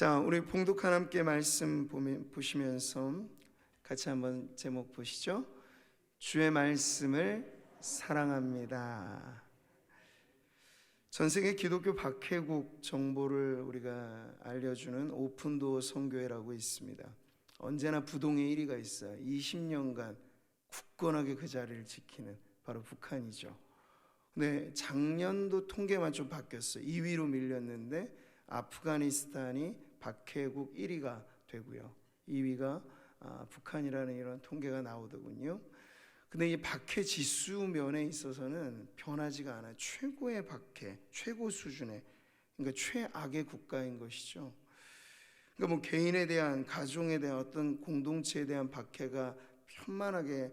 자, 우리 봉독한 함께 말씀 보면, 보시면서 같이 한번 제목 보시죠. 주의 말씀을 사랑합니다. 전 세계 기독교 박해국 정보를 우리가 알려주는 오픈도어 선교회라고 있습니다. 언제나 부동의 1위가 있어요. 20년간 굳건하게 그 자리를 지키는 바로 북한이죠. 근데 작년도 통계만 좀 바뀌었어요. 2위로 밀렸는데 아프가니스탄이 박해국 1위가 되고요. 2위가 아, 북한이라는 이런 통계가 나오더군요. 근데 이 박해 지수 면에 있어서는 변하지가 않아요. 최고의 박해, 최고 수준의 그러니까 최악의 국가인 것이죠. 그러니까 뭐 개인에 대한 가정에 대한 어떤 공동체에 대한 박해가 편만하게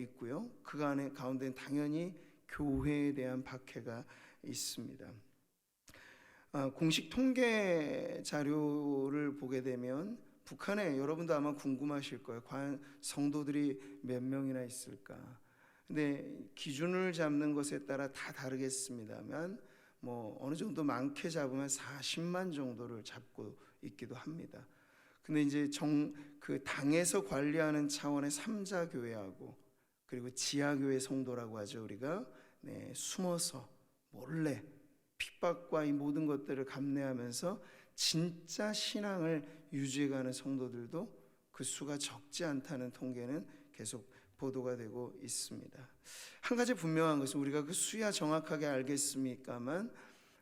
있고요. 그 안에 가운데는 당연히 교회에 대한 박해가 있습니다. 아, 공식 통계 자료를 보게 되면 북한에 여러분도 아마 궁금하실 거예요. 과연 성도들이 몇 명이나 있을까? 근데 기준을 잡는 것에 따라 다 다르겠습니다만 뭐 어느 정도 많게 잡으면 40만 정도를 잡고 있기도 합니다. 근데 이제 정 그 당에서 관리하는 차원의 삼자 교회하고 그리고 지하 교회 성도라고 하죠 우리가 네, 숨어서 몰래 핍박과 이 모든 것들을 감내하면서 진짜 신앙을 유지해가는 성도들도 그 수가 적지 않다는 통계는 계속 보도가 되고 있습니다. 한 가지 분명한 것은 우리가 그 수야 정확하게 알겠습니까만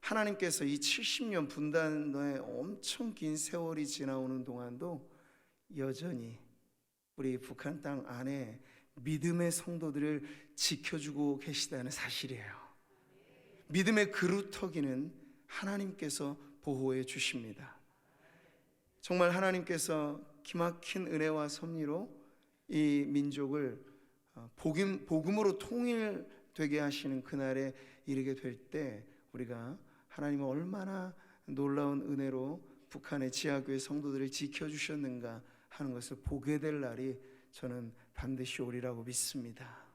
하나님께서 이 70년 분단의 엄청 긴 세월이 지나오는 동안도 여전히 우리 북한 땅 안에 믿음의 성도들을 지켜주고 계시다는 사실이에요. 믿음의 그루터기는 하나님께서 보호해 주십니다. 정말 하나님께서 기막힌 은혜와 섭리로 이 민족을 어, 복음, 복음으로 통일되게 하시는 그날에 이르게 될 때 우리가 하나님은 얼마나 놀라운 은혜로 북한의 지하교회 성도들을 지켜주셨는가 하는 것을 보게 될 날이 저는 반드시 오리라고 믿습니다.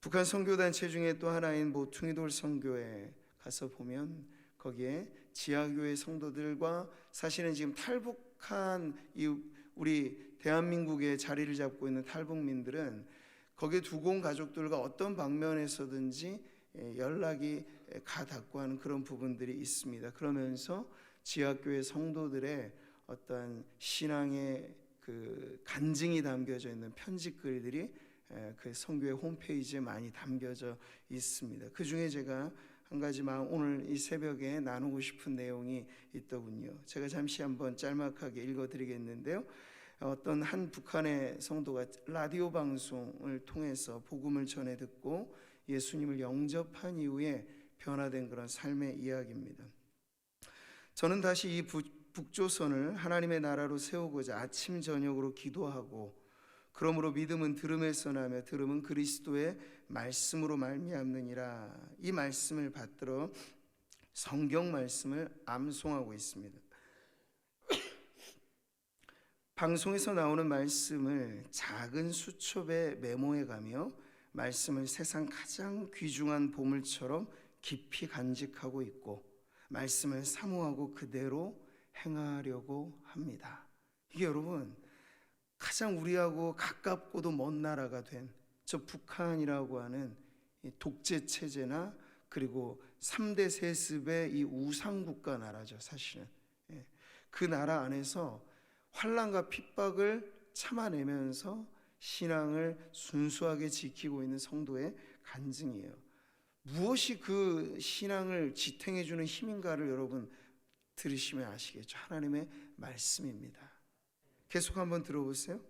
북한 선교단체 중에 또 하나인 모퉁이돌 선교회 가서 보면 거기에 지하교회 성도들과 사실은 지금 탈북한 이 우리 대한민국에 자리를 잡고 있는 탈북민들은 거기에 두고 온 가족들과 어떤 방면에서든지 연락이 가 닿고 하는 그런 부분들이 있습니다. 그러면서 지하교회 성도들의 어떤 신앙의 그 간증이 담겨져 있는 편지 글들이 그 성교회 홈페이지에 많이 담겨져 있습니다. 그 중에 제가 한 가지 마음 오늘 이 새벽에 나누고 싶은 내용이 있더군요. 제가 잠시 한번 짤막하게 읽어드리겠는데요. 어떤 한 북한의 성도가 라디오 방송을 통해서 복음을 전해 듣고 예수님을 영접한 이후에 변화된 그런 삶의 이야기입니다. 저는 다시 이 북조선을 하나님의 나라로 세우고자 아침 저녁으로 기도하고 그러므로 믿음은 들음에서 나며 들음은 그리스도의 말씀으로 말미암느니라 이 말씀을 받들어 성경 말씀을 암송하고 있습니다. 방송에서 나오는 말씀을 작은 수첩에 메모해 가며 말씀을 세상 가장 귀중한 보물처럼 깊이 간직하고 있고 말씀을 사모하고 그대로 행하려고 합니다. 이게 여러분 가장 우리하고 가깝고도 먼 나라가 된 저 북한이라고 하는 독재 체제나 그리고 3대 세습의 이 우상 국가 나라죠, 사실은. 예. 그 나라 안에서 환란과 핍박을 참아내면서 신앙을 순수하게 지키고 있는 성도의 간증이에요. 무엇이 그 신앙을 지탱해 주는 힘인가를 여러분 들으시면 아시겠죠. 하나님의 말씀입니다. 계속 한번 들어보세요.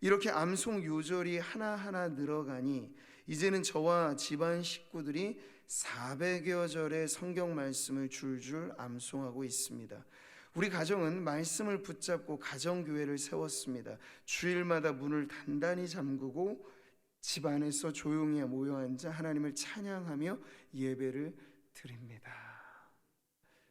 이렇게 암송 요절이 하나하나 늘어가니 이제는 저와 집안 식구들이 400여 절의 성경 말씀을 줄줄 암송하고 있습니다. 우리 가정은 말씀을 붙잡고 가정교회를 세웠습니다. 주일마다 문을 단단히 잠그고 집 안에서 조용히 모여 앉아 하나님을 찬양하며 예배를 드립니다.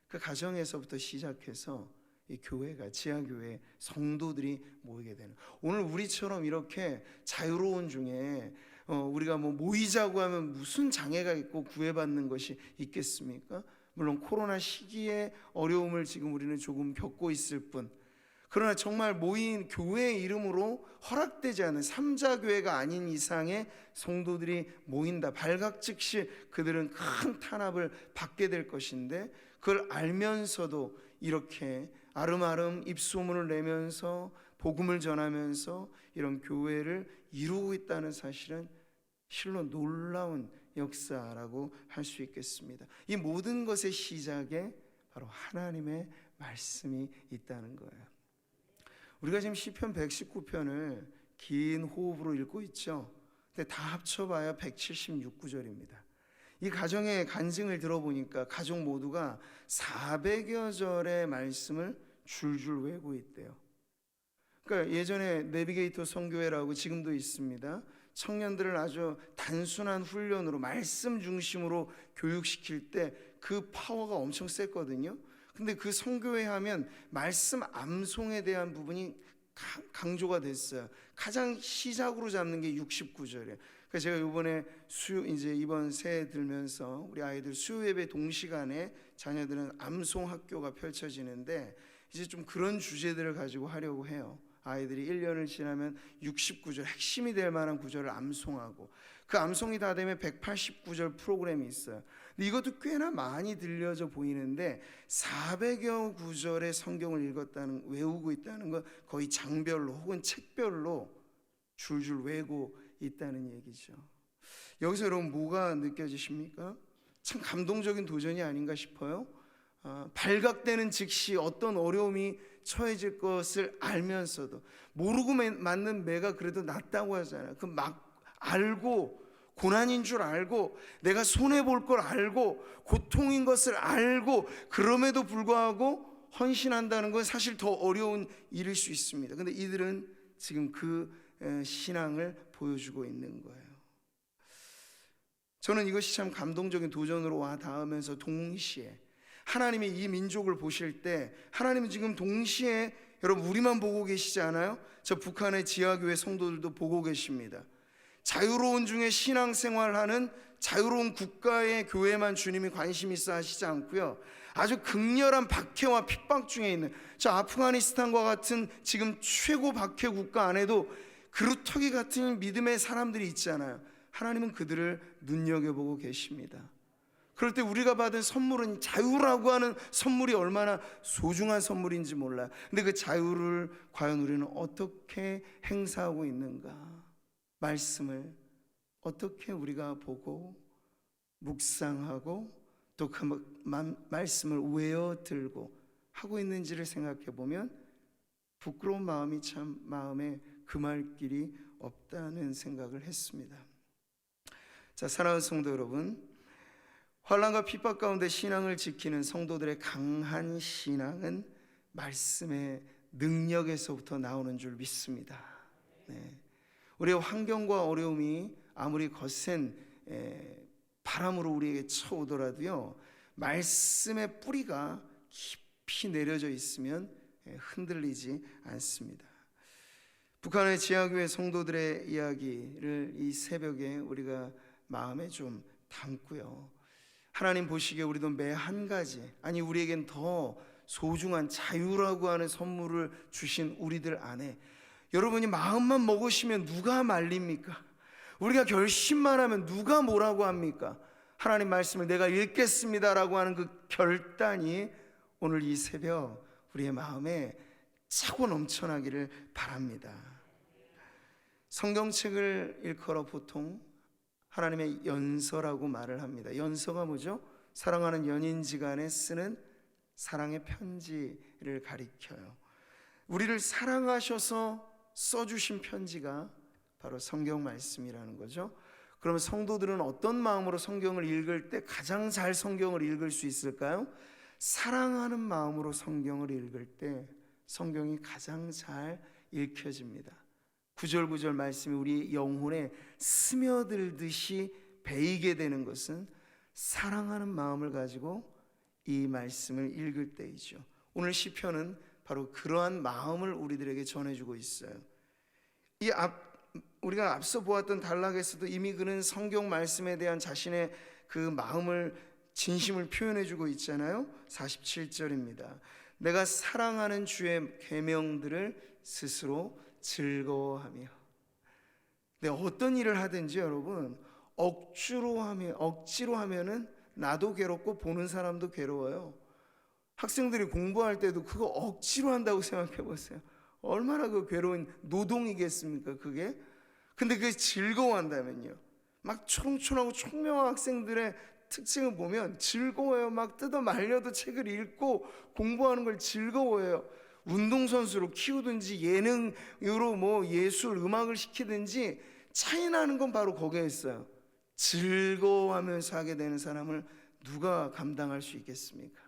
그 가정에서부터 시작해서 이 교회가 지하교회 성도들이 모이게 되는 오늘 우리처럼 이렇게 자유로운 중에 어, 우리가 뭐 모이자고 하면 무슨 장애가 있고 구애받는 것이 있겠습니까? 물론 코로나 시기에 어려움을 지금 우리는 조금 겪고 있을 뿐 그러나 정말 모인 교회의 이름으로 허락되지 않은 삼자 교회가 아닌 이상의 성도들이 모인다. 발각 즉시 그들은 큰 탄압을 받게 될 것인데 그걸 알면서도 이렇게 아름아름 입소문을 내면서 복음을 전하면서 이런 교회를 이루고 있다는 사실은 실로 놀라운 역사라고 할 수 있겠습니다. 이 모든 것의 시작에 바로 하나님의 말씀이 있다는 거예요. 우리가 지금 시편 119편을 긴 호흡으로 읽고 있죠. 근데 다 합쳐봐야 176구절입니다. 이 가정의 간증을 들어보니까 가족 모두가 400여 절의 말씀을 줄줄 외고 있대요. 그러니까 예전에 내비게이터 성교회라고 지금도 있습니다. 청년들을 아주 단순한 훈련으로 말씀 중심으로 교육시킬 때 그 파워가 엄청 셌거든요. 근데 그 성교회 하면 말씀 암송에 대한 부분이 강- 강조가 됐어요. 가장 시작으로 잡는 게 69절이에요. 그래서 제가 이번에 수 이제 이번 새해 들면서 우리 아이들 수요 예배 동시간에 자녀들은 암송 학교가 펼쳐지는데 이제 좀 그런 주제들을 가지고 하려고 해요. 아이들이 1년을 지나면 69절 핵심이 될 만한 구절을 암송하고 그 암송이 다 되면 189절 프로그램이 있어요. 근데 이것도 꽤나 많이 들려져 보이는데 400여 구절의 성경을 읽었다는 외우고 있다는 건 거의 장별로 혹은 책별로 줄줄 외고 있다는 얘기죠. 여기서 여러분 뭐가 느껴지십니까? 참 감동적인 도전이 아닌가 싶어요. 아, 발각되는 즉시 어떤 어려움이 처해질 것을 알면서도 모르고 매- 맞는 매가 그래도 낫다고 하잖아요. 그 막 알고 고난인 줄 알고 내가 손해 볼 걸 알고 고통인 것을 알고 그럼에도 불구하고 헌신한다는 건 사실 더 어려운 일일 수 있습니다. 근데 이들은 지금 그 에, 신앙을 보여주고 있는 거예요. 저는 이것이 참 감동적인 도전으로 와 닿으면서 동시에 하나님이 이 민족을 보실 때 하나님은 지금 동시에 여러분 우리만 보고 계시지 않아요? 저 북한의 지하교회 성도들도 보고 계십니다. 자유로운 중에 신앙생활하는 자유로운 국가의 교회만 주님이 관심 있어 하시지 않고요. 아주 극렬한 박해와 핍박 중에 있는 저 아프가니스탄과 같은 지금 최고 박해 국가 안에도 그루터기 같은 믿음의 사람들이 있잖아요. 하나님은 그들을 눈여겨보고 계십니다. 그럴 때 우리가 받은 선물은 자유라고 하는 선물이 얼마나 소중한 선물인지 몰라요. 근데 그 자유를 과연 우리는 어떻게 행사하고 있는가? 말씀을 어떻게 우리가 보고 묵상하고 또 그 말씀을 외워 들고 하고 있는지를 생각해 보면 부끄러운 마음이 참 마음에 금할 길이 없다는 생각을 했습니다. 자, 사랑하는 성도 여러분, 환란과 핍박 가운데 신앙을 지키는 성도들의 강한 신앙은 말씀의 능력에서부터 나오는 줄 믿습니다. 네. 우리의 환경과 어려움이 아무리 거센 에, 바람으로 우리에게 쳐오더라도요, 말씀의 뿌리가 깊이 내려져 있으면 에, 흔들리지 않습니다. 북한의 지하교회 성도들의 이야기를 이 새벽에 우리가 마음에 좀 담고요. 하나님 보시기에 우리도 매 한 가지 아니 우리에겐 더 소중한 자유라고 하는 선물을 주신 우리들 안에 여러분이 마음만 먹으시면 누가 말립니까? 우리가 결심만 하면 누가 뭐라고 합니까? 하나님 말씀을 내가 읽겠습니다라고 하는 그 결단이 오늘 이 새벽 우리의 마음에 차고 넘쳐나기를 바랍니다. 성경책을 일컬어 보통 하나님의 연서라고 말을 합니다. 연서가 뭐죠? 사랑하는 연인지간에 쓰는 사랑의 편지를 가리켜요. 우리를 사랑하셔서 써주신 편지가 바로 성경 말씀이라는 거죠. 그러면 성도들은 어떤 마음으로 성경을 읽을 때 가장 잘 성경을 읽을 수 있을까요? 사랑하는 마음으로 성경을 읽을 때 성경이 가장 잘 읽혀집니다. 구절구절 말씀이 우리 영혼에 스며들듯이 배이게 되는 것은 사랑하는 마음을 가지고 이 말씀을 읽을 때이죠. 오늘 시편은 바로 그러한 마음을 우리들에게 전해주고 있어요. 이 앞, 우리가 앞서 보았던 단락에서도 이미 그는 성경 말씀에 대한 자신의 그 마음을 진심을 표현해 주고 있잖아요. 47절입니다. 내가 사랑하는 주의 계명들을 스스로 즐거워하며 네, 어떤 일을 하든지 여러분 억지로 하면 억지로 하면은 나도 괴롭고 보는 사람도 괴로워요. 학생들이 공부할 때도 그거 억지로 한다고 생각해 보세요. 얼마나 그 괴로운 노동이겠습니까, 그게? 근데 그게 즐거워한다면요. 막 초롱초롱하고 총명한 학생들의 특징을 보면 즐거워요. 막 뜯어 말려도 책을 읽고 공부하는 걸 즐거워해요. 운동선수로 키우든지 예능으로 뭐 예술, 음악을 시키든지 차이 나는 건 바로 거기에 있어요. 즐거워하면서 하게 되는 사람을 누가 감당할 수 있겠습니까?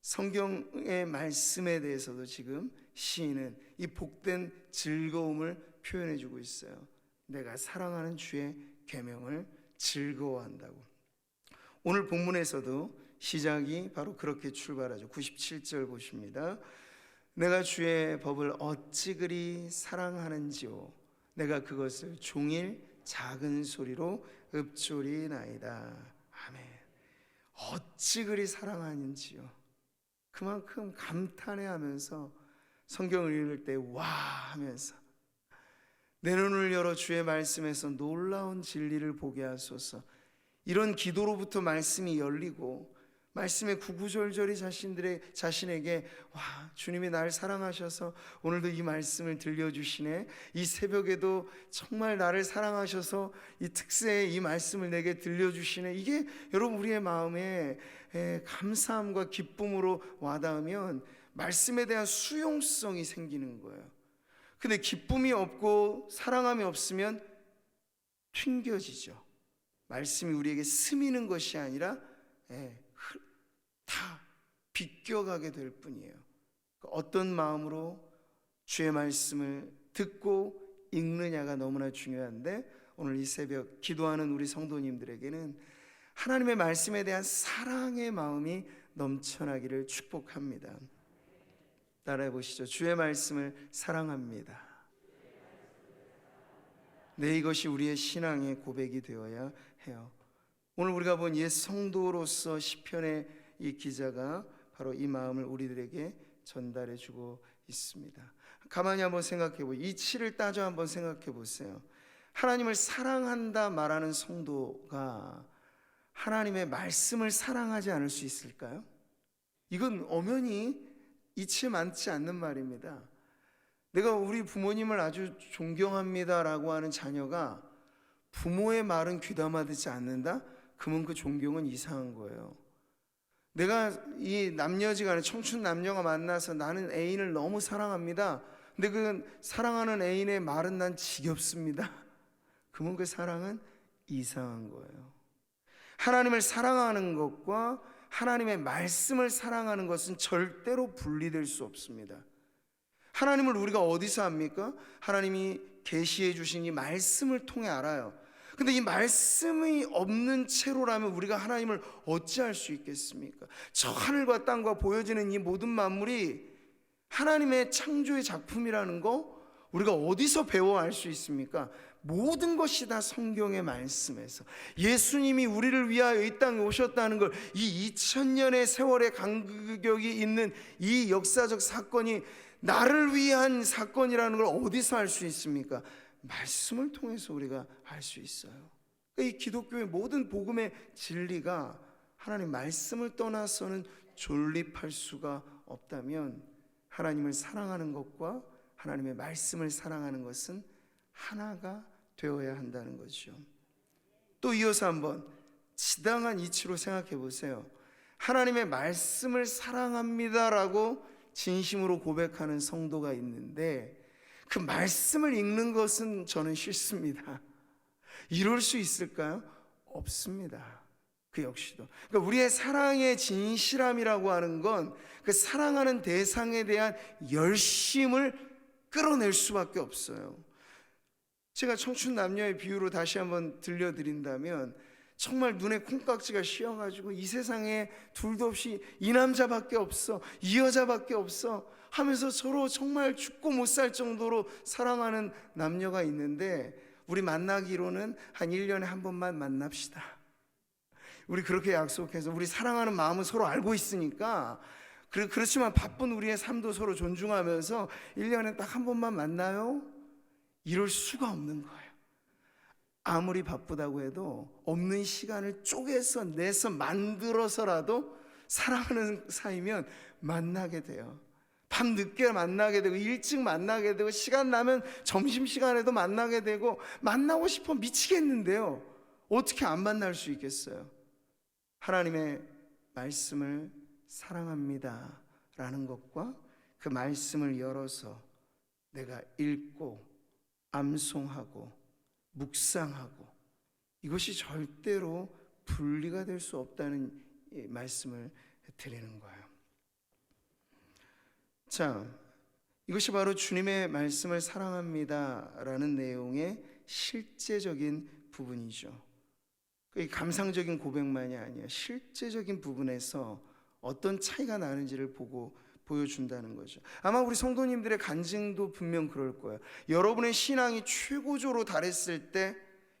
성경의 말씀에 대해서도 지금 시인은 이 복된 즐거움을 표현해 주고 있어요. 내가 사랑하는 주의 계명을 즐거워한다고. 오늘 본문에서도 시작이 바로 그렇게 출발하죠. 97절 보십니다. 내가 주의 법을 어찌 그리 사랑하는지요. 내가 그것을 종일 작은 소리로 읊조리나이다. 아멘. 어찌 그리 사랑하는지요. 그만큼 감탄해 하면서 성경을 읽을 때 와 하면서 내 눈을 열어 주의 말씀에서 놀라운 진리를 보게 하소서. 이런 기도로부터 말씀이 열리고 말씀의 구구절절이 자신들의 자신에게 와 주님이 날 사랑하셔서 오늘도 이 말씀을 들려주시네 이 새벽에도 정말 나를 사랑하셔서 이 특세의 이 말씀을 내게 들려주시네 이게 여러분 우리의 마음에 에, 감사함과 기쁨으로 와닿으면 말씀에 대한 수용성이 생기는 거예요. 근데 기쁨이 없고 사랑함이 없으면 튕겨지죠. 말씀이 우리에게 스미는 것이 아니라 예, 다 비껴가게 될 뿐이에요. 어떤 마음으로 주의 말씀을 듣고 읽느냐가 너무나 중요한데 오늘 이 새벽 기도하는 우리 성도님들에게는 하나님의 말씀에 대한 사랑의 마음이 넘쳐나기를 축복합니다. 따라해 보시죠. 주의 말씀을 사랑합니다. 네, 이것이 우리의 신앙의 고백이 되어야 해요. 오늘 우리가 본 옛 성도로서 시편의 이 기자가 바로 이 마음을 우리들에게 전달해 주고 있습니다. 가만히 한번 생각해 보세요. 이치를 따져 한번 생각해 보세요. 하나님을 사랑한다 말하는 성도가 하나님의 말씀을 사랑하지 않을 수 있을까요? 이건 엄연히 이치에 맞지 않는 말입니다. 내가 우리 부모님을 아주 존경합니다라고 하는 자녀가 부모의 말은 귀담아 듣지 않는다? 그러면 그 존경은 이상한 거예요. 내가 이 남녀지간에 청춘 남녀가 만나서 나는 애인을 너무 사랑합니다. 근데 그 사랑하는 애인의 말은 난 지겹습니다. 그러면 그 사랑은 이상한 거예요. 하나님을 사랑하는 것과 하나님의 말씀을 사랑하는 것은 절대로 분리될 수 없습니다. 하나님을 우리가 어디서 압니까? 하나님이 계시해 주신 이 말씀을 통해 알아요. 근데 이 말씀이 없는 채로라면 우리가 하나님을 어찌할 수 있겠습니까? 저 하늘과 땅과 보여지는 이 모든 만물이 하나님의 창조의 작품이라는 거 우리가 어디서 배워 알수 있습니까? 모든 것이 다 성경의 말씀에서 예수님이 우리를 위하여 이 땅에 오셨다는 걸 이 2000년의 세월의 간격이 있는 이 역사적 사건이 나를 위한 사건이라는 걸 어디서 알 수 있습니까? 말씀을 통해서 우리가 알 수 있어요. 그러니까 이 기독교의 모든 복음의 진리가 하나님 말씀을 떠나서는 존립할 수가 없다면 하나님을 사랑하는 것과 하나님의 말씀을 사랑하는 것은 하나가 되어야 한다는 거죠. 또 이어서 한번 지당한 이치로 생각해 보세요. 하나님의 말씀을 사랑합니다라고 진심으로 고백하는 성도가 있는데 그 말씀을 읽는 것은 저는 싫습니다. 이룰 수 있을까요? 없습니다. 그 역시도. 그러니까 우리의 사랑의 진실함이라고 하는 건 그 사랑하는 대상에 대한 열심을 끌어낼 수밖에 없어요. 제가 청춘 남녀의 비유로 다시 한번 들려드린다면 정말 눈에 콩깍지가 씌어가지고 이 세상에 둘도 없이 이 남자밖에 없어, 이 여자밖에 없어 하면서 서로 정말 죽고 못 살 정도로 사랑하는 남녀가 있는데 우리 만나기로는 한 1년에 한 번만 만납시다. 우리 그렇게 약속해서 우리 사랑하는 마음은 서로 알고 있으니까 그렇지만 바쁜 우리의 삶도 서로 존중하면서 1년에 딱 한 번만 만나요? 이럴 수가 없는 거예요. 아무리 바쁘다고 해도 없는 시간을 쪼개서 내서 만들어서라도 사랑하는 사이면 만나게 돼요. 밤 늦게 만나게 되고 일찍 만나게 되고 시간 나면 점심 시간에도 만나게 되고 만나고 싶어 미치겠는데요. 어떻게 안 만날 수 있겠어요? 하나님의 말씀을 사랑합니다 라는 것과 그 말씀을 열어서 내가 읽고 암송하고 묵상하고 이것이 절대로 분리가 될 수 없다는 이 말씀을 드리는 거예요. 자, 이것이 바로 주님의 말씀을 사랑합니다라는 내용의 실제적인 부분이죠. 이 감상적인 고백만이 아니에요. 실제적인 부분에서 어떤 차이가 나는지를 보고 보여준다는 거죠. 아마 우리 성도님들의 간증도 분명 그럴 거예요. 여러분의 신앙이 최고조로 달했을 때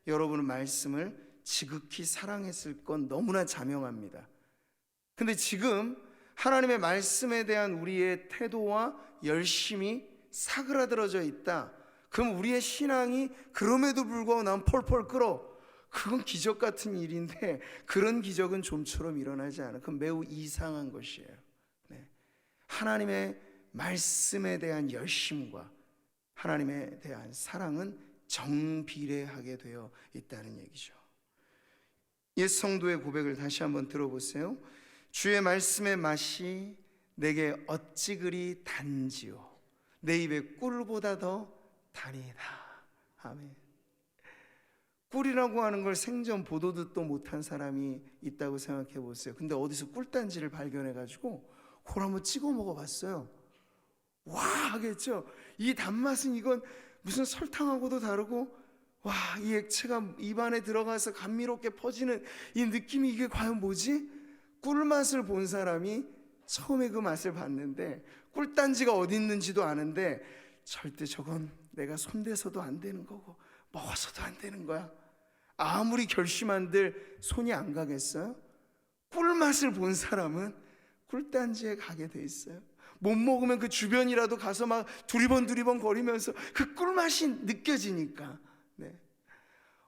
여러분은 말씀을 지극히 사랑했을 건 너무나 자명합니다. 근데 지금 하나님의 말씀에 대한 우리의 태도와 열심이 사그라들어져 있다. 그럼 우리의 신앙이 그럼에도 불구하고 난 펄펄 끓어. 그건 기적 같은 일인데 그런 기적은 좀처럼 일어나지 않아. 그건 매우 이상한 것이에요. 네. 하나님의 말씀에 대한 열심과 하나님에 대한 사랑은 정비례하게 되어 있다는 얘기죠. 옛 성도의 고백을 다시 한번 들어보세요. 주의 말씀의 맛이 내게 어찌 그리 단지요 내 입에 꿀보다 더 달이다. 아멘. 꿀이라고 하는 걸 생전 보도 듣도 못한 사람이 있다고 생각해 보세요. 근데 어디서 꿀단지를 발견해 가지고 그걸 한번 찍어 먹어 봤어요. 와 하겠죠. 이 단맛은 이건 무슨 설탕하고도 다르고 와 이 액체가 입안에 들어가서 감미롭게 퍼지는 이 느낌이 이게 과연 뭐지? 꿀맛을 본 사람이 처음에 그 맛을 봤는데 꿀단지가 어디 있는지도 아는데 절대 저건 내가 손대서도 안 되는 거고 먹어서도 안 되는 거야. 아무리 결심한들 손이 안 가겠어요? 꿀맛을 본 사람은 꿀단지에 가게 돼 있어요. 못 먹으면 그 주변이라도 가서 막 두리번 두리번 거리면서 그 꿀맛이 느껴지니까. 네.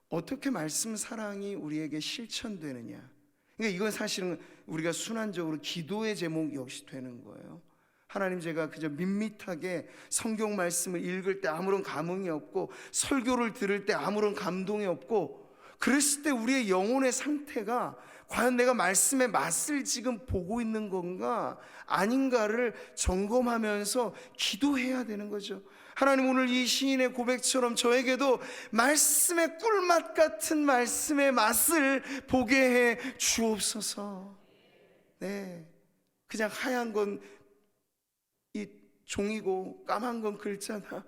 어떻게 말씀 사랑이 우리에게 실천되느냐? 그러니까 이건 사실은 우리가 순환적으로 기도의 제목 역시 되는 거예요. 하나님 제가 그저 밋밋하게 성경 말씀을 읽을 때 아무런 감흥이 없고 설교를 들을 때 아무런 감동이 없고 그랬을 때 우리의 영혼의 상태가 과연 내가 말씀의 맛을 지금 보고 있는 건가 아닌가를 점검하면서 기도해야 되는 거죠. 하나님 오늘 이 시인의 고백처럼 저에게도 말씀의 꿀맛 같은 말씀의 맛을 보게 해 주옵소서. 네. 그냥 하얀 건 이 종이고 까만 건 글자다.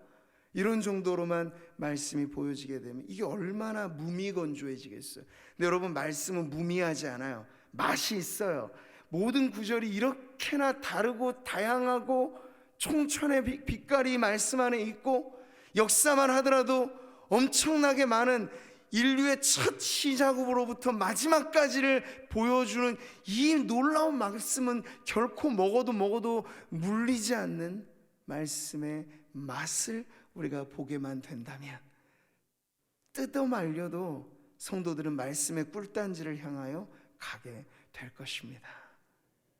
이런 정도로만 말씀이 보여지게 되면 이게 얼마나 무미건조해지겠어요. 근데 여러분 말씀은 무미하지 않아요. 맛이 있어요. 모든 구절이 이렇게나 다르고 다양하고 총천의 빛- 빛깔이 말씀 안에 있고 역사만 하더라도 엄청나게 많은 인류의 첫 시작으로부터 마지막까지를 보여주는 이 놀라운 말씀은 결코 먹어도 먹어도 물리지 않는 말씀의 맛을 우리가 보게만 된다면 뜯어 말려도 성도들은 말씀의 꿀단지를 향하여 가게 될 것입니다.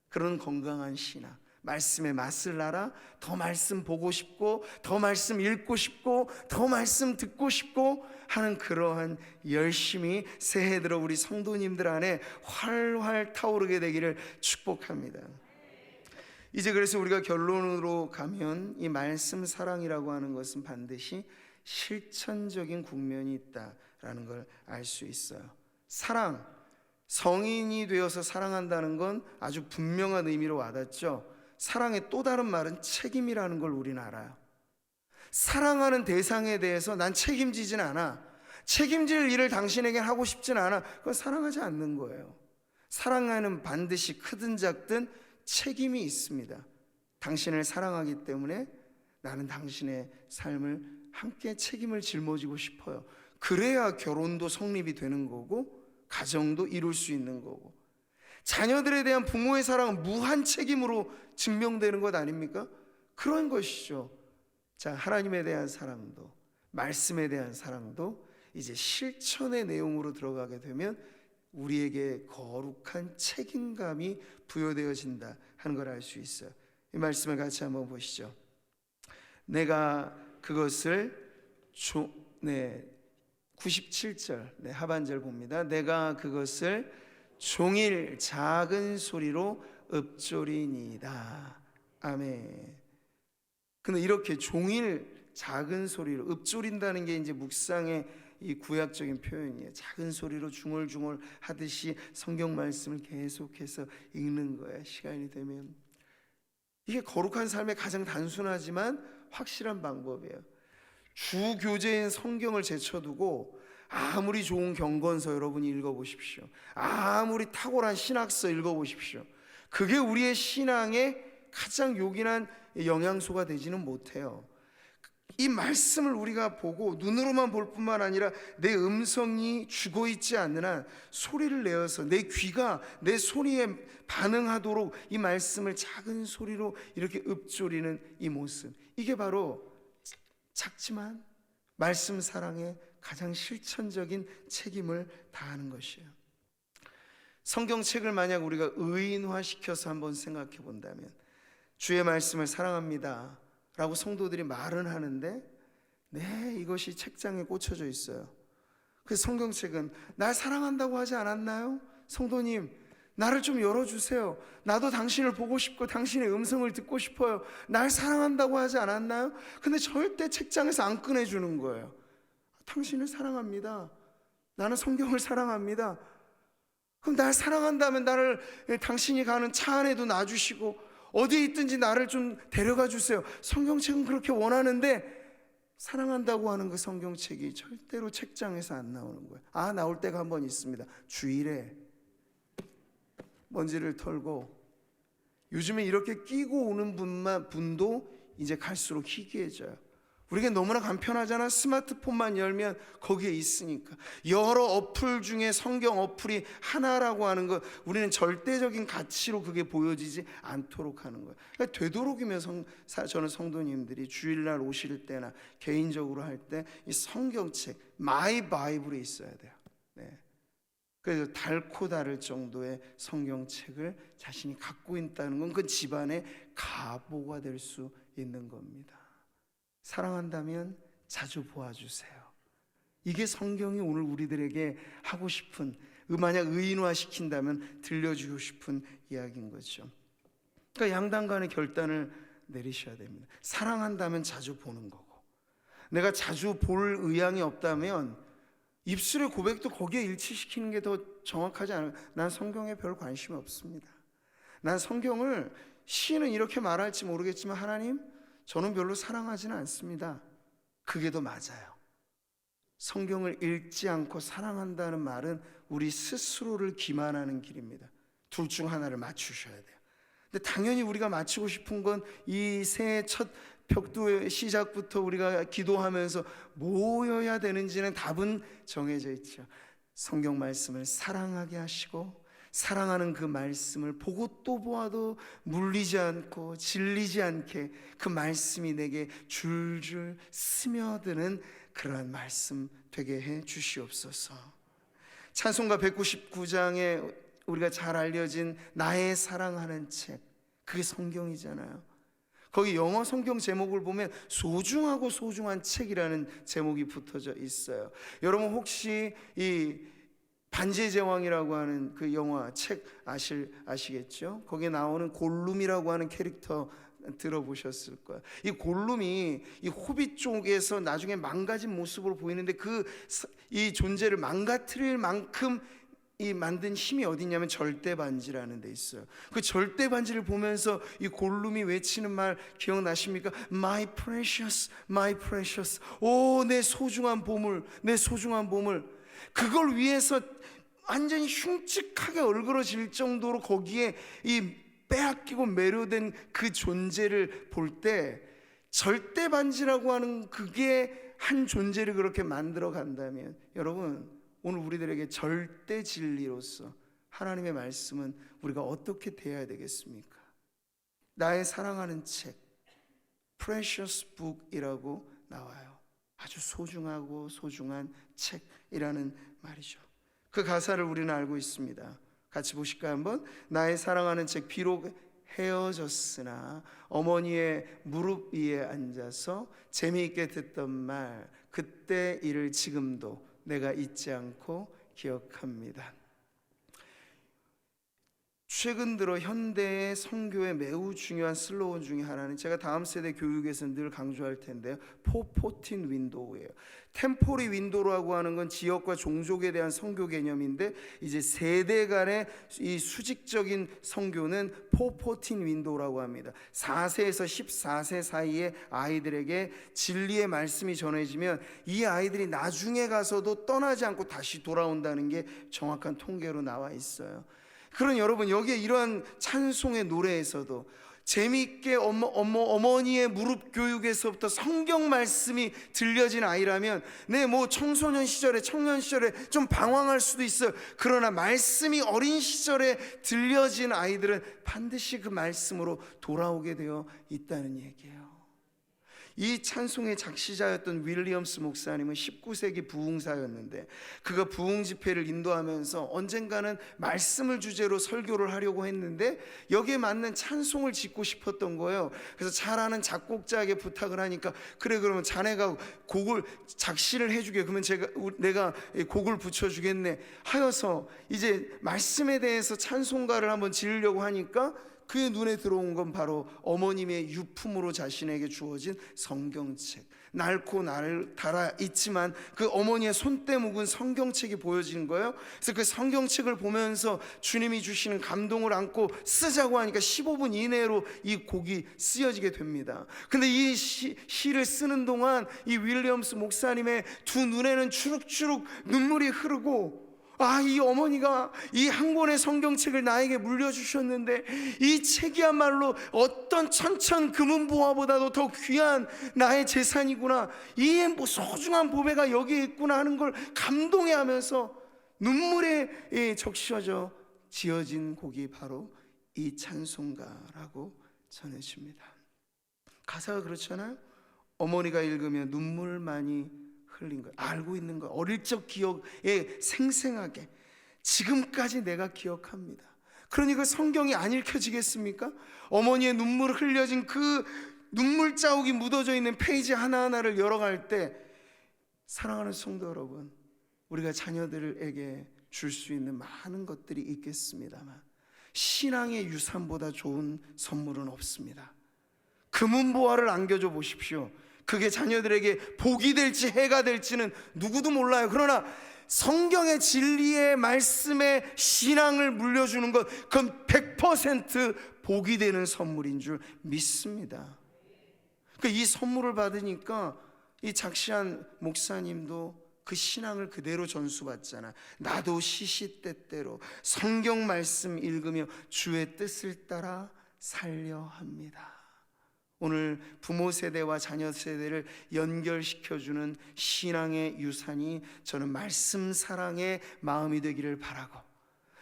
그런 건강한 신앙, 말씀의 맛을 알아 더 말씀 보고 싶고 더 말씀 읽고 싶고 더 말씀 듣고 싶고 하는 그러한 열심이 새해 들어 우리 성도님들 안에 활활 타오르게 되기를 축복합니다. 이제 그래서 우리가 결론으로 가면 이 말씀 사랑이라고 하는 것은 반드시 실천적인 국면이 있다라는 걸 알 수 있어요. 사랑, 성인이 되어서 사랑한다는 건 아주 분명한 의미로 와닿죠. 사랑의 또 다른 말은 책임이라는 걸 우리는 알아요. 사랑하는 대상에 대해서 난 책임지진 않아. 책임질 일을 당신에게 하고 싶진 않아. 그건 사랑하지 않는 거예요. 사랑하는 반드시 크든 작든 책임이 있습니다. 당신을 사랑하기 때문에 나는 당신의 삶을 함께 책임을 짊어지고 싶어요. 그래야 결혼도 성립이 되는 거고 가정도 이룰 수 있는 거고 자녀들에 대한 부모의 사랑은 무한 책임으로 증명되는 것 아닙니까? 그런 것이죠. 자, 하나님에 대한 사랑도 말씀에 대한 사랑도 이제 실천의 내용으로 들어가게 되면 우리에게 거룩한 책임감이 부여되어진다 하는 걸 알 수 있어요. 이 말씀을 같이 한번 보시죠. 내가 그것을 조, 네, 97절 네, 하반절 봅니다. 내가 그것을 종일 작은 소리로 읊조리니이다. 아멘. 근데 이렇게 종일 작은 소리로 읊조린다는 게 이제 묵상의 이 구약적인 표현이에요. 작은 소리로 중얼중얼 하듯이 성경 말씀을 계속해서 읽는 거예요. 시간이 되면 이게 거룩한 삶의 가장 단순하지만 확실한 방법이에요. 주 교재인 성경을 제쳐두고 아무리 좋은 경건서 여러분이 읽어보십시오. 아무리 탁월한 신학서 읽어보십시오. 그게 우리의 신앙의 가장 요긴한 영양소가 되지는 못해요. 이 말씀을 우리가 보고 눈으로만 볼 뿐만 아니라 내 음성이 죽어 있지 않는 한 소리를 내어서 내 귀가 내 소리에 반응하도록 이 말씀을 작은 소리로 이렇게 읊조리는 이 모습. 이게 바로 작지만 말씀 사랑의 가장 실천적인 책임을 다하는 것이에요. 성경책을 만약 우리가 의인화시켜서 한번 생각해 본다면 주의 말씀을 사랑합니다. 라고 성도들이 말은 하는데 네, 이것이 책장에 꽂혀져 있어요. 그 성경책은 날 사랑한다고 하지 않았나요? 성도님, 나를 좀 열어주세요. 나도 당신을 보고 싶고 당신의 음성을 듣고 싶어요. 날 사랑한다고 하지 않았나요? 근데 절대 책장에서 안 꺼내주는 거예요. 당신을 사랑합니다. 나는 성경을 사랑합니다. 그럼 날 사랑한다면 나를 당신이 가는 차 안에도 놔주시고 어디에 있든지 나를 좀 데려가 주세요. 성경책은 그렇게 원하는데 사랑한다고 하는 그 성경책이 절대로 책장에서 안 나오는 거예요. 아, 나올 때가 한 번 있습니다. 주일에 먼지를 털고 요즘에 이렇게 끼고 오는 분만 분도 이제 갈수록 희귀해져요. 우리가 너무나 간편하잖아. 스마트폰만 열면 거기에 있으니까. 여러 어플 중에 성경 어플이 하나라고 하는 것, 우리는 절대적인 가치로 그게 보여지지 않도록 하는 거예요. 그러니까 되도록이면 성, 사, 저는 성도님들이 주일날 오실 때나 개인적으로 할 때 이 성경책, 마이 바이블이 있어야 돼요. 네. 그래서 닳고 다를 정도의 성경책을 자신이 갖고 있다는 건 그 집안의 가보가 될 수 있는 겁니다. 사랑한다면 자주 보아주세요. 이게 성경이 오늘 우리들에게 하고 싶은 만약 의인화 시킨다면 들려주고 싶은 이야기인 거죠. 그러니까 양당 간의 결단을 내리셔야 됩니다. 사랑한다면 자주 보는 거고 내가 자주 볼 의향이 없다면 입술의 고백도 거기에 일치시키는 게 더 정확하지 않아요. 난 성경에 별 관심이 없습니다. 난 성경을 시인은 이렇게 말할지 모르겠지만 하나님 저는 별로 사랑하지는 않습니다. 그게 더 맞아요. 성경을 읽지 않고 사랑한다는 말은 우리 스스로를 기만하는 길입니다. 둘 중 하나를 맞추셔야 돼요. 근데 당연히 우리가 맞추고 싶은 건 이 새해 첫 벽두의 시작부터 우리가 기도하면서 모여야 되는지는 답은 정해져 있죠. 성경 말씀을 사랑하게 하시고 사랑하는 그 말씀을 보고 또 보아도 물리지 않고 질리지 않게 그 말씀이 내게 줄줄 스며드는 그러한 말씀 되게 해 주시옵소서. 찬송가 199장에 우리가 잘 알려진 나의 사랑하는 책 그게 성경이잖아요. 거기 영어 성경 제목을 보면 소중하고 소중한 책이라는 제목이 붙어져 있어요. 여러분 혹시 이 반지의 제왕이라고 하는 그 영화 책 아실 아시겠죠? 거기에 나오는 골룸이라고 하는 캐릭터 들어보셨을 거예요. 이 골룸이 이 호빗 쪽에서 나중에 망가진 모습으로 보이는데 그 이 존재를 망가뜨릴 만큼 이 만든 힘이 어디냐면 절대 반지라는 데 있어요. 그 절대 반지를 보면서 이 골룸이 외치는 말 기억나십니까? My precious, my precious. 오, 내 소중한 보물, 내 소중한 보물. 그걸 위해서 완전히 흉측하게 얼그러질 정도로 거기에 이 빼앗기고 매료된 그 존재를 볼 때 절대 반지라고 하는 그게 한 존재를 그렇게 만들어 간다면 여러분 오늘 우리들에게 절대 진리로서 하나님의 말씀은 우리가 어떻게 대해야 되겠습니까? 나의 사랑하는 책 Precious Book이라고 나와요. 아주 소중하고 소중한 책이라는 말이죠. 그 가사를 우리는 알고 있습니다. 같이 보실까요 한번? 나의 사랑하는 책 비록 헤어졌으나 어머니의 무릎 위에 앉아서 재미있게 듣던 말 그때 일을 지금도 내가 잊지 않고 기억합니다. 최근 들어 현대의 성교의 매우 중요한 슬로건 중에 하나는 제가 다음 세대 교육에서 늘 강조할 텐데요. 포포틴 윈도우예요. 템포리 윈도우라고 하는 건 지역과 종족에 대한 성교 개념인데 이제 세대 간의 이 수직적인 성교는 포포틴 윈도우라고 합니다. 4세에서 14세 사이의 아이들에게 진리의 말씀이 전해지면 이 아이들이 나중에 가서도 떠나지 않고 다시 돌아온다는 게 정확한 통계로 나와 있어요. 그런 여러분 여기에 이러한 찬송의 노래에서도 재미있게 어머, 어머, 어머니의 무릎 교육에서부터 성경 말씀이 들려진 아이라면 네뭐 청소년 시절에 청년 시절에 좀 방황할 수도 있어요. 그러나 말씀이 어린 시절에 들려진 아이들은 반드시 그 말씀으로 돌아오게 되어 있다는 얘기예요 이 찬송의 작시자였던 윌리엄스 목사님은 19세기 부흥사였는데 그가 부흥 집회를 인도하면서 언젠가는 말씀을 주제로 설교를 하려고 했는데 여기에 맞는 찬송을 짓고 싶었던 거예요. 그래서 잘 아는 작곡자에게 부탁을 하니까 그래 그러면 자네가 곡을 작시를 해주게 그러면 제가 내가 곡을 붙여주겠네 하여서 이제 말씀에 대해서 찬송가를 한번 지으려고 하니까 그의 눈에 들어온 건 바로 어머님의 유품으로 자신에게 주어진 성경책. 낡고 날 달아 있지만 그 어머니의 손때 묵은 성경책이 보여지는 거예요. 그래서 그 성경책을 보면서 주님이 주시는 감동을 안고 쓰자고 하니까 15분 이내로 이 곡이 쓰여지게 됩니다. 근데 이 시, 시를 쓰는 동안 이 윌리엄스 목사님의 두 눈에는 주룩주룩 눈물이 흐르고 아, 이 어머니가 이 한 권의 성경책을 나에게 물려주셨는데 이 책이야말로 어떤 천천 금은보화보다도 더 귀한 나의 재산이구나. 이뭐 소중한 보배가 여기에 있구나 하는 걸 감동해 하면서 눈물에 예, 적셔져 지어진 곡이 바로 이 찬송가라고 전해집니다. 가사가 그렇잖아요. 어머니가 읽으면 눈물만이 흘린 거예요. 알고 있는 거 어릴 적 기억에 생생하게 지금까지 내가 기억합니다. 그러니 그 성경이 안 읽혀지겠습니까? 어머니의 눈물 흘려진 그 눈물 자국이 묻어져 있는 페이지 하나하나를 열어갈 때 사랑하는 성도 여러분, 우리가 자녀들에게 줄 수 있는 많은 것들이 있겠습니다만 신앙의 유산보다 좋은 선물은 없습니다. 금은보화를 안겨줘 보십시오. 그게 자녀들에게 복이 될지 해가 될지는 누구도 몰라요. 그러나 성경의 진리의 말씀의 신앙을 물려주는 것, 그건 100% 복이 되는 선물인 줄 믿습니다. 그이 선물을 받으니까 이 작시한 목사님도 그 신앙을 그대로 전수받잖아. 나도 시시때때로 성경 말씀 읽으며 주의 뜻을 따라 살려 합니다. 오늘 부모 세대와 자녀 세대를 연결시켜주는 신앙의 유산이 저는 말씀 사랑의 마음이 되기를 바라고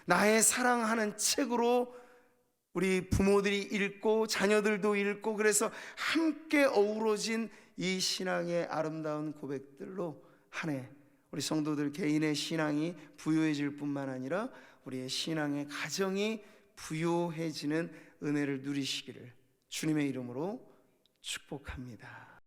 나의 사랑하는 책으로 우리 부모들이 읽고 자녀들도 읽고 그래서 함께 어우러진 이 신앙의 아름다운 고백들로 한 해 우리 성도들 개인의 신앙이 부유해질 뿐만 아니라 우리의 신앙의 가정이 부유해지는 은혜를 누리시기를 주님의 이름으로 축복합니다.